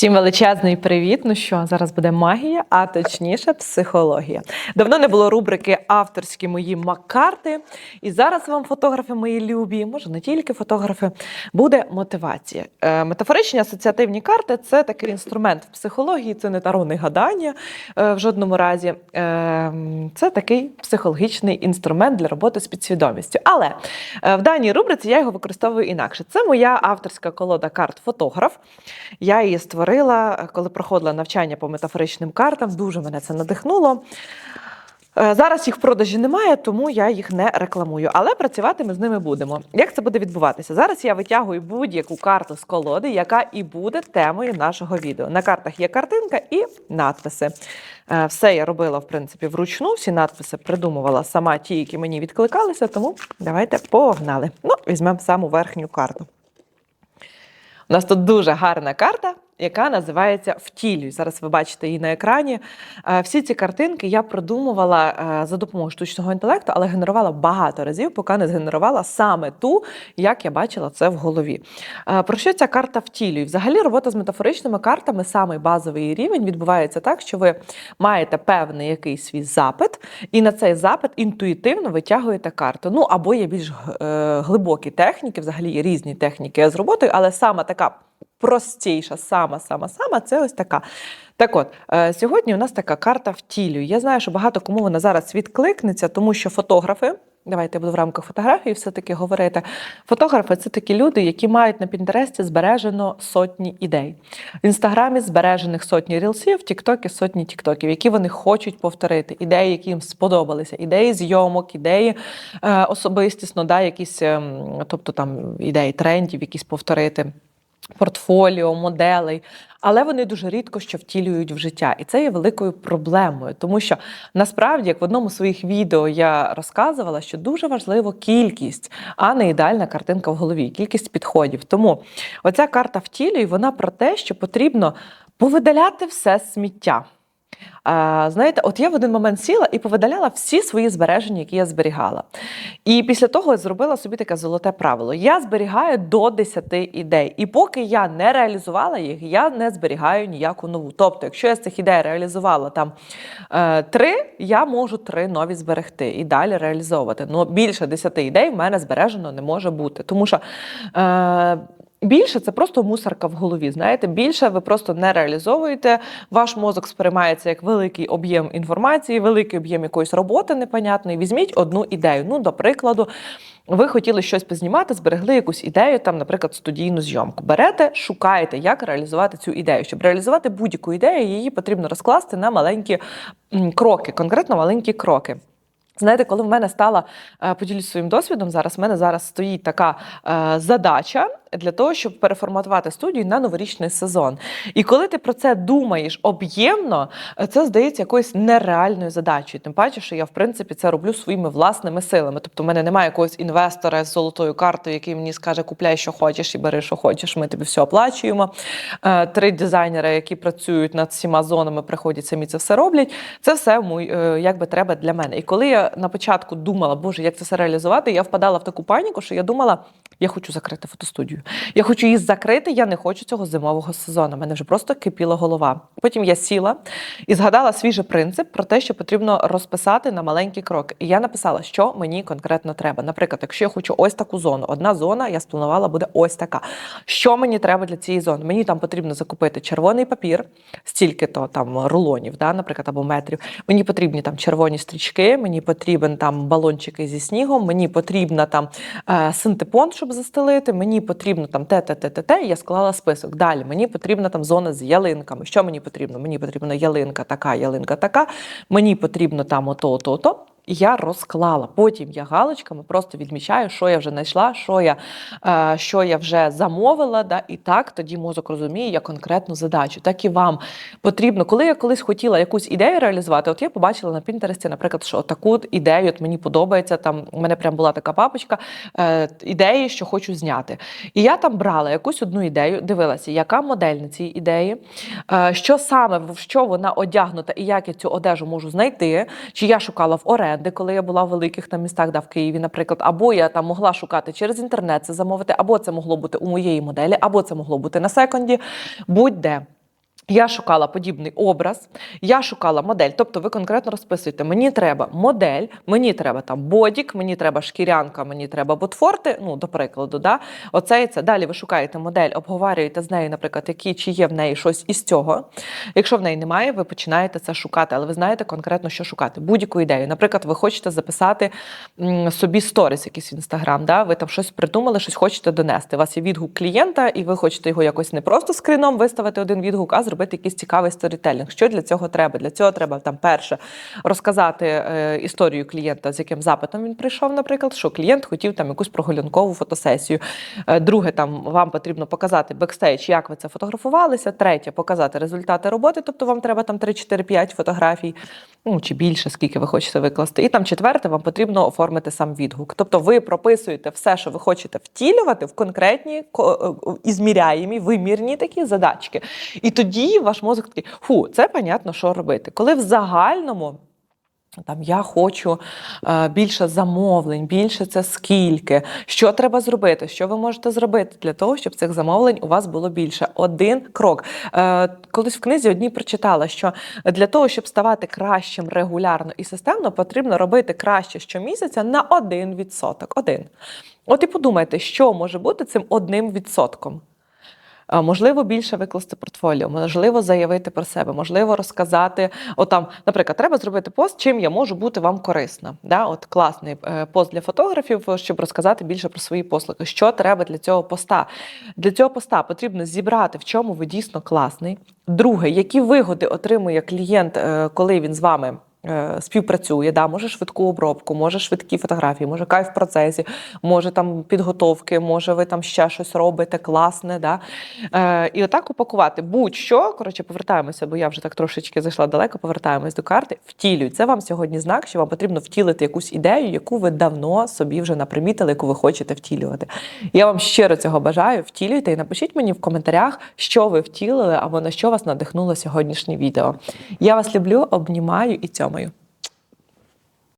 Всім величезний привіт. Ну що, зараз буде магія, а точніше психологія. Давно не було рубрики авторські мої макарти. І зараз вам, фотографи мої любі, може не тільки фотографи, буде мотивація. Е, метафоричні асоціативні карти це такий інструмент в психології, це не тарони гадання е, в жодному разі. Е, це такий психологічний інструмент для роботи з підсвідомістю. Але е, в даній рубриці я його використовую інакше. Це моя авторська колода карт фотограф. Я її створила, коли проходила навчання по метафоричним картам. Дуже мене це надихнуло. Е, Зараз їх в продажі немає, тому я їх не рекламую. Але працювати ми з ними будемо. Як це буде відбуватися? Зараз я витягую будь-яку карту з колоди, яка і буде темою нашого відео. На картах є картинка і надписи. Е, Все я робила, в принципі, вручну. Всі надписи придумувала сама ті, які мені відкликалися. Тому давайте погнали. Ну, візьмемо саму верхню карту. У нас тут дуже гарна карта, яка називається Втілюй. Зараз ви бачите її на екрані. Е, Всі ці картинки я продумувала е, за допомогою штучного інтелекту, але генерувала багато разів, поки не згенерувала саме ту, як я бачила це в голові. Е, Про що ця карта втілює? Взагалі, робота з метафоричними картами, самий базовий рівень, відбувається так, що ви маєте певний якийсь свій запит, і на цей запит інтуїтивно витягуєте карту. Ну або є більш глибокі техніки, взагалі є різні техніки з роботою, але саме така простіша, сама, сама, сама це ось така. Так от, е, сьогодні у нас така карта втілює. Я знаю, що багато кому вона зараз відкликнеться, тому що фотографи. Давайте я буду в рамках фотографії все-таки говорити. Фотографи це такі люди, які мають на Пінтересті збережено сотні ідей. В інстаграмі збережених сотні рілсів, в Тіктокі сотні тіктоків, які вони хочуть повторити. Ідеї, які їм сподобалися, ідеї зйомок, ідеї е, особистісно, да, якісь, ем, тобто там ідеї трендів, якісь повторити портфоліо, моделей, але вони дуже рідко що втілюють в життя. І це є великою проблемою, тому що насправді, як в одному з своїх відео я розказувала, що дуже важливо кількість, а не ідеальна картинка в голові, кількість підходів. Тому оця карта втілює, вона про те, що потрібно повидаляти все сміття. Знаєте, от я в один момент сіла і повидаляла всі свої збереження, які я зберігала. І після того я зробила собі таке золоте правило: я зберігаю до 10 ідей. І поки я не реалізувала їх, я не зберігаю ніяку нову. Тобто, якщо я з цих ідей реалізувала там е, три, я можу три нові зберегти і далі реалізовувати. Ну більше 10 ідей в мене збережено не може бути, тому що. Е, Більше це просто мусорка в голові. Знаєте, більше ви просто не реалізовуєте. Ваш мозок сприймається як великий об'єм інформації, великий об'єм якоїсь роботи непонятної. Візьміть одну ідею. Ну, до прикладу, ви хотіли щось познімати, зберегли якусь ідею, там, наприклад, студійну зйомку. Берете, шукаєте, як реалізувати цю ідею. Щоб реалізувати будь-яку ідею, її потрібно розкласти на маленькі кроки, конкретно маленькі кроки. Знаєте, коли в мене стала е, поділюсь своїм досвідом, зараз в мене зараз стоїть така е, задача для того, щоб переформатувати студію на новорічний сезон. І коли ти про це думаєш об'ємно, е, це здається якоюсь нереальною задачею. Тим паче, що я в принципі це роблю своїми власними силами. Тобто, в мене немає якогось інвестора з золотою картою, який мені скаже, купляй, що хочеш, і бери, що хочеш. Ми тобі все оплачуємо. Е, Три дизайнери, які працюють над всіма зонами, приходять самі це все роблять. Це все е, якби треба для мене. І коли я на початку думала, боже, як це все реалізувати, я впадала в таку паніку, що я думала, я хочу закрити фотостудію. Я хочу її закрити, я не хочу цього зимового сезону. Мене вже просто кипіла голова. Потім я сіла і згадала свіжий принцип про те, що потрібно розписати на маленькі кроки. І я написала, що мені конкретно треба. Наприклад, якщо я хочу ось таку зону, одна зона я спланувала буде ось така. Що мені треба для цієї зони? Мені там потрібно закупити червоний папір, стільки-то там рулонів, да, наприклад, або метрів. Мені потрібні там червоні стрічки, мені потрібен там балончики зі снігом, мені потрібна там е, синтепон, щоб застелити, мені потрібно там те, те, те, те, те. Я склала список. Далі мені потрібна там зона з ялинками. Що мені потрібно? Мені потрібна ялинка така, ялинка така. Мені потрібно там ото, ото, ото. Я розклала. Потім я галочками просто відмічаю, що я вже знайшла, що я, е, що я вже замовила. Да? І так тоді мозок розуміє я конкретну задачу. Так і вам потрібно. Коли я колись хотіла якусь ідею реалізувати, от я побачила на Пінтересті, наприклад, що таку ідею от мені подобається. Там у мене прям була така папочка е, ідеї, що хочу зняти. І я там брала якусь одну ідею, дивилася, яка модель на цій ідеї, е, що саме в що вона одягнута, і як я цю одежу можу знайти, чи я шукала в оренди, коли я була в великих там містах, да, в Києві, наприклад, або я там могла шукати через інтернет це замовити, або це могло бути у моєї моделі, або це могло бути на секонді, будь-де. Я шукала подібний образ, я шукала модель. Тобто ви конкретно розписуєте: мені треба модель, мені треба там бодік, мені треба шкірянка, мені треба ботфорти. Ну, до прикладу, да? оце і це. Далі ви шукаєте модель, обговорюєте з нею, наприклад, які чи є в неї щось із цього. Якщо в неї немає, ви починаєте це шукати, але ви знаєте конкретно, що шукати. Будь-яку ідею. Наприклад, ви хочете записати собі сторіс якийсь в інстаграм, да? ви там щось придумали, щось хочете донести. У вас є відгук клієнта, і ви хочете його якось не просто скріном виставити один відгук, а зробити якийсь цікавий сторітелінг. Що для цього треба? Для цього треба там перше розказати е, історію клієнта, з яким запитом він прийшов, наприклад, що клієнт хотів там якусь прогулянкову фотосесію. Е, друге, там вам потрібно показати бекстейдж, як ви це фотографувалися. Третє, показати результати роботи, тобто вам треба там 3, 4, 5 фотографій, ну чи більше, скільки ви хочете викласти. І там четверте, вам потрібно оформити сам відгук. Тобто ви прописуєте все, що ви хочете втілювати в конкретні ко- е, ізміряємі, вимірні такі задачки. І тоді ваш мозок такий, фу, це понятно, що робити. Коли в загальному. Там я хочу е, більше замовлень, більше це скільки. Що треба зробити? Що ви можете зробити для того, щоб цих замовлень у вас було більше? Один крок. Е, колись в книзі одній прочитала, що для того, щоб ставати кращим регулярно і системно, потрібно робити краще щомісяця на 1%. Один. От і подумайте, що може бути цим одним відсотком. Можливо, більше викласти портфоліо, можливо, заявити про себе, можливо, розказати. От там, наприклад, треба зробити пост, чим я можу бути вам корисна. Да? От класний е, пост для фотографів, щоб розказати більше про свої послуги. Що треба для цього поста? Для цього поста потрібно зібрати, в чому ви дійсно класний. Друге, які вигоди отримує клієнт, е, коли він з вами. Е, Співпрацює, да, може швидку обробку, може швидкі фотографії, може кайф в процесі, може там підготовки, може ви там ще щось робите класне. Да? Е, і отак упакувати будь-що. Коротше, повертаємося, бо я вже так трошечки зайшла далеко, повертаємось до карти. Втілюй. Це вам сьогодні знак, що вам потрібно втілити якусь ідею, яку ви давно собі вже напримітили, яку ви хочете втілювати. Я вам щиро цього бажаю. Втілюйте і напишіть мені в коментарях, що ви втілили або на що вас надихнуло сьогоднішнє відео. Я вас люблю, обнімаю і цьомаю.